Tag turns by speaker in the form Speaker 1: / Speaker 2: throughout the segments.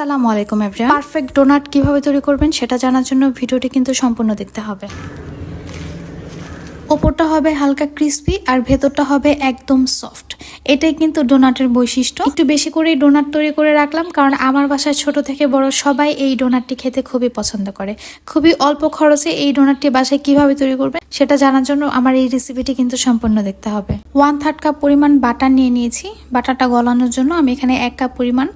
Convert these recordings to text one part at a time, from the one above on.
Speaker 1: আসসালামু আলাইকুম everyone perfect donut কীভাবে তৈরি করবেন সেটা জানার জন্য ভিডিওটি কিন্তু সম্পূর্ণ দেখতে হবে। ওপরটা হবে হালকা ক্রিস্পি আর ভেতরটা হবে একদম সফট এটাই কিন্তু ডোনাটের বৈশিষ্ট্য। একটু বেশি করেই ডোনাট তৈরি করে রাখলাম, কারণ আমার বাসায় ছোট থেকে বড় সবাই এই ডোনাটটি খেতে খুবই পছন্দ করে। খুবই অল্প খরচে এই ডোনাটটি বাসায় কীভাবে তৈরি করবে সেটা জানার জন্য আমার এই রেসিপিটি কিন্তু সম্পূর্ণ দেখতে হবে। ওয়ান থার্ড কাপ পরিমাণ বাটার নিয়ে নিয়েছি। বাটারটা গলানোর জন্য আমি এখানে এক কাপ পরিমাণ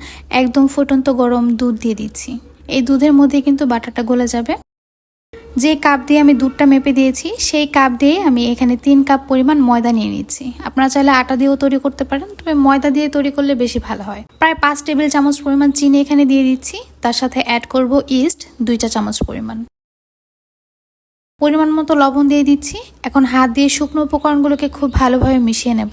Speaker 1: একদম ফুটন্ত গরম দুধ দিয়ে দিচ্ছি। এই দুধের মধ্যে কিন্তু বাটারটা গলে যাবে। যে কাপ দিয়ে আমি দুধটা মেপে দিয়েছি, সেই কাপ দিয়ে আমি এখানে তিন কাপ পরিমাণ ময়দা নিয়ে নিচ্ছি। আপনারা চাইলে আটা দিয়েও তৈরি করতে পারেন, তবে ময়দা দিয়ে তৈরি করলে বেশি ভালো হয়। প্রায় পাঁচ টেবিল চামচ পরিমাণ চিনি এখানে দিয়ে দিচ্ছি, তার সাথে অ্যাড করব ইস্ট দুইটা চামচ পরিমাণ। পরিমাণ মতো লবণ দিয়ে দিচ্ছি, এখন হাত দিয়ে শুকনো উপকরণগুলোকে খুব ভালোভাবে মিশিয়ে নেব।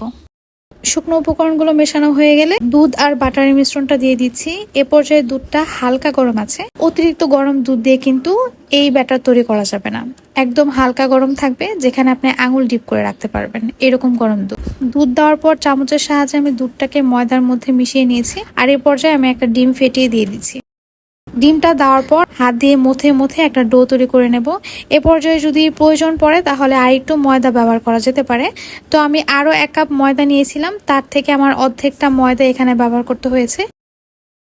Speaker 1: শুকনো উপকরণগুলো মেশানো হয়ে গেলে দুধ আর বাটারের মিশ্রণটা দিয়ে দিচ্ছি। এ পর্যায়ে দুধটা হালকা গরম আছে। অতিরিক্ত গরম দুধ দিয়ে কিন্তু এই ব্যাটার তৈরি করা যাবে না। একদম হালকা গরম থাকবে, যেখানে আপনি আঙুল ডিপ করে রাখতে পারবেন এরকম গরম দুধ। দুধ দেওয়ার পর চামচের সাহায্যে আমি দুধটাকে ময়দার মধ্যে মিশিয়ে নিয়েছি। আর এই পর্যায়ে আমি একটা ডিম ফেটিয়ে দিয়ে দিচ্ছি। ডিমটা দেওয়ার পর হাত দিয়ে মুথে মুথে একটা ডো তৈরি করে নেব। এ পর্যায়ে যদি প্রয়োজন পড়ে, তাহলে আর একটু ময়দা ব্যবহার করা যেতে পারে। তো আমি আরও এক কাপ ময়দা নিয়েছিলাম, তার থেকে আমার অর্ধেকটা ময়দা এখানে ব্যবহার করতে হয়েছে।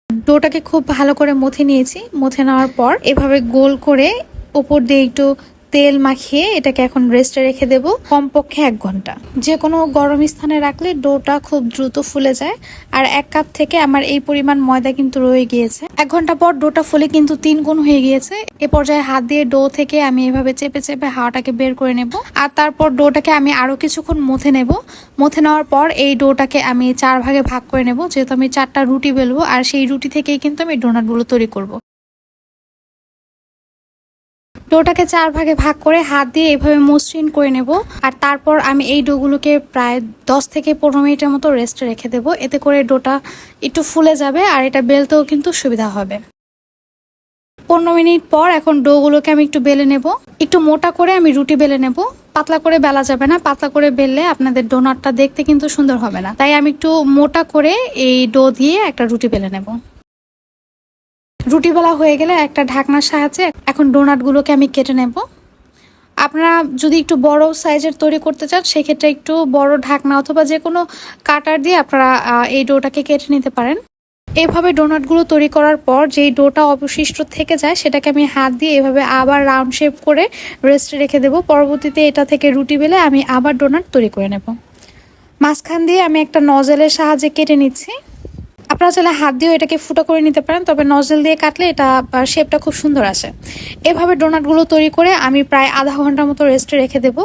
Speaker 1: ডোটাকে খুব ভালো করে মুথে নিয়েছি। মুথে নেওয়ার পর এভাবে গোল করে ওপর দিয়ে একটু তেল মাখিয়ে এটাকে এখন রেস্টে রেখে দেব কমপক্ষে এক ঘণ্টা। যে কোনো গরম স্থানে রাখলে ডোটা খুব দ্রুত ফুলে যায়। আর এক কাপ থেকে আমার এই পরিমাণ ময়দা কিন্তু রয়ে গিয়েছে। এক ঘণ্টা পর ডোটা ফুলে কিন্তু তিন গুণ হয়ে গিয়েছে। এ পর্যায়ে হাত দিয়ে ডো থেকে আমি এভাবে চেপে চেপে হাওয়াটাকে বের করে নেব। আর তারপর ডোটাকে আমি আরও কিছুক্ষণ মথে নেব। মথে নেওয়ার পর এই ডোটাকে আমি চার ভাগে ভাগ করে নেব। যেহেতু আমি চারটা রুটি বেলবো, আর সেই রুটি থেকেই কিন্তু আমি ডোনাটগুলো তৈরি করব। ডোটাকে চার ভাগে ভাগ করে হাত দিয়ে এভাবে মসৃণ করে নেব। আর তারপর আমি এই ডোগুলোকে প্রায় দশ থেকে পনেরো মিনিটের মতো রেস্টে রেখে দেবো। এতে করে ডোটা একটু ফুলে যাবে আর এটা বেলতেও কিন্তু সুবিধা হবে। পনেরো মিনিট পর এখন ডোগুলোকে আমি একটু বেলে নেব। একটু মোটা করে আমি রুটি বেলে নেব। পাতলা করে বেলা যাবে না, পাতলা করে বেললে আপনাদের ডোনাটটা দেখতে কিন্তু সুন্দর হবে না। তাই আমি একটু মোটা করে এই ডো দিয়ে একটা রুটি বেলে নেব। রুটি বেলা হয়ে গেলে একটা ঢাকনার সাহায্যে এখন ডোনাটগুলোকে আমি কেটে নেব। আপনারা যদি একটু বড় সাইজের তৈরি করতে চান, সেক্ষেত্রে একটু বড় ঢাকনা অথবা যে কোনো কাটার দিয়ে আপনারা এই ডোটাকে কেটে নিতে পারেন। এভাবে ডোনাটগুলো তৈরি করার পর যেই ডোটা অবশিষ্ট থেকে যায়, সেটাকে আমি হাত দিয়ে এভাবে আবার রাউন্ড শেপ করে রেস্টে রেখে দেবো। পরবর্তীতে এটা থেকে রুটি বেলে আমি আবার ডোনাট তৈরি করে নেব। মাঝখান দিয়ে আমি একটা নজেলের সাহায্যে কেটে নিচ্ছি। আপনারা চাইলে হাত দিয়েও এটাকে ফুটো করে নিতে পারেন, তবে নজল দিয়ে কাটলে এটা শেপটা খুব সুন্দর আসে। এভাবে ডোনাটগুলো তৈরি করে আমি প্রায় আধা ঘণ্টার মতো রেস্টে রেখে দেবো।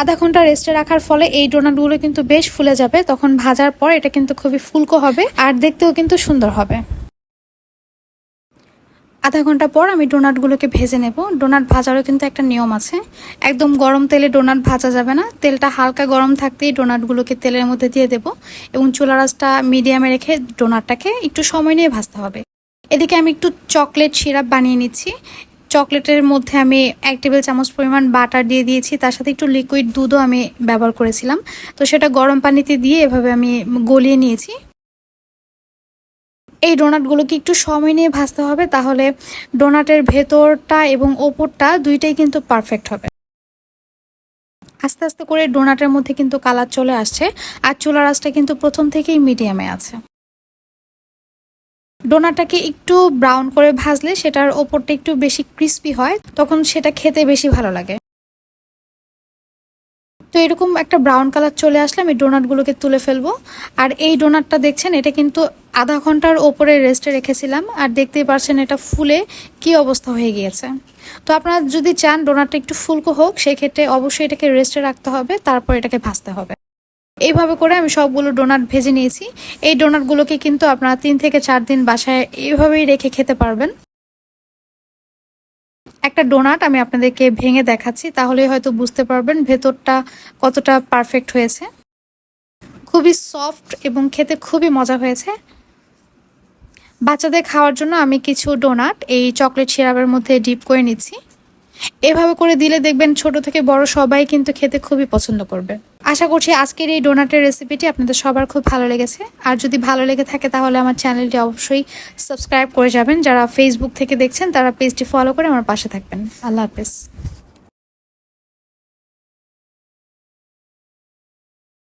Speaker 1: আধা ঘণ্টা রেস্টে রাখার ফলে এই ডোনাটগুলো কিন্তু বেশ ফুলে যাবে, তখন ভাজার পর এটা কিন্তু খুবই ফুলকো হবে, আর দেখতেও কিন্তু সুন্দর হবে। আধা ঘণ্টা পর আমি ডোনাটগুলোকে ভেজে নেব। ডোনাট ভাজারও কিন্তু একটা নিয়ম আছে। একদম গরম তেলে ডোনাট ভাজা যাবে না। তেলটা হালকা গরম থাকতেই ডোনাটগুলোকে তেলের মধ্যে দিয়ে দেব এবং চুলা রাসটা মিডিয়ামে রেখে ডোনাটটাকে একটু সময় নিয়ে ভাজতে হবে। এদিকে আমি একটু চকলেট সিরাপ বানিয়ে নিচ্ছি। চকলেটের মধ্যে আমি এক টেবিল চামচ পরিমাণ বাটার দিয়ে দিয়েছি। তার সাথে একটু লিকুইড দুধও আমি ব্যবহার করেছিলাম। তো সেটা গরম পানিতে দিয়ে এভাবে আমি গলিয়ে নিয়েছি। এই ডোনাটগুলোকে একটু সময় নিয়ে ভাজতে হবে, তাহলে ডোনাটের ভেতরটা এবং ওপরটা দুইটাই কিন্তু পারফেক্ট হবে। আস্তে আস্তে করে ডোনাটের মধ্যে কিন্তু কালার চলে আসছে, আর চুলা রাসটা কিন্তু প্রথম থেকেই মিডিয়ামে আছে। ডোনাটাকে একটু ব্রাউন করে ভাজলে সেটার ওপরটা একটু বেশি ক্রিস্পি হয়, তখন সেটা খেতে বেশি ভালো লাগে। তো এরকম একটা ব্রাউন কালার চলে আসলে আমি ডোনাটগুলোকে তুলে ফেলব। আর এই ডোনাটটা দেখছেন, এটা কিন্তু আধা ঘণ্টার ওপরে রেস্টে রেখেছিলাম। আর দেখতেই পারছেন এটা ফুলে কি অবস্থা হয়ে গিয়েছে। তো আপনারা যদি চান ডোনাটটা একটু ফুলকো হোক, সেক্ষেত্রে অবশ্যই এটাকে রেস্টে রাখতে হবে, তারপর এটাকে ভাজতে হবে। এইভাবে করে আমি সবগুলো ডোনাট ভেজে নিয়েছি। এই ডোনাটগুলোকে কিন্তু আপনারা তিন থেকে চার দিন বাসায় এইভাবেই রেখে খেতে পারবেন। একটা ডোনাট আমি আপনাদেরকে ভেঙে দেখাচ্ছি, তাহলে হয়তো বুঝতে পারবেন ভেতরটা কতটা পারফেক্ট হয়েছে। খুবই সফট এবং খেতে খুবই মজা হয়েছে। বাচ্চাদের খাওয়ার জন্য আমি কিছু ডোনাট, এই চকলেট সিরাপের মধ্যে ডিপ করে নিচ্ছি। এভাবে করে দিলে দেখবেন ছোট থেকে বড় সবাই কিন্তু খেতে খুবই পছন্দ করবে। আশা করছি আজকের এই ডোনাটের রেসিপিটি আপনাদের সবার খুব ভালো লেগেছে। আর যদি ভালো লেগে থাকে তাহলে আমার চ্যানেলটি অবশ্যই সাবস্ক্রাইব করে যাবেন। যারা ফেসবুক থেকে দেখছেন তারা পেজটি ফলো করে আমার পাশে থাকবেন। আল্লাহ হাফেজ।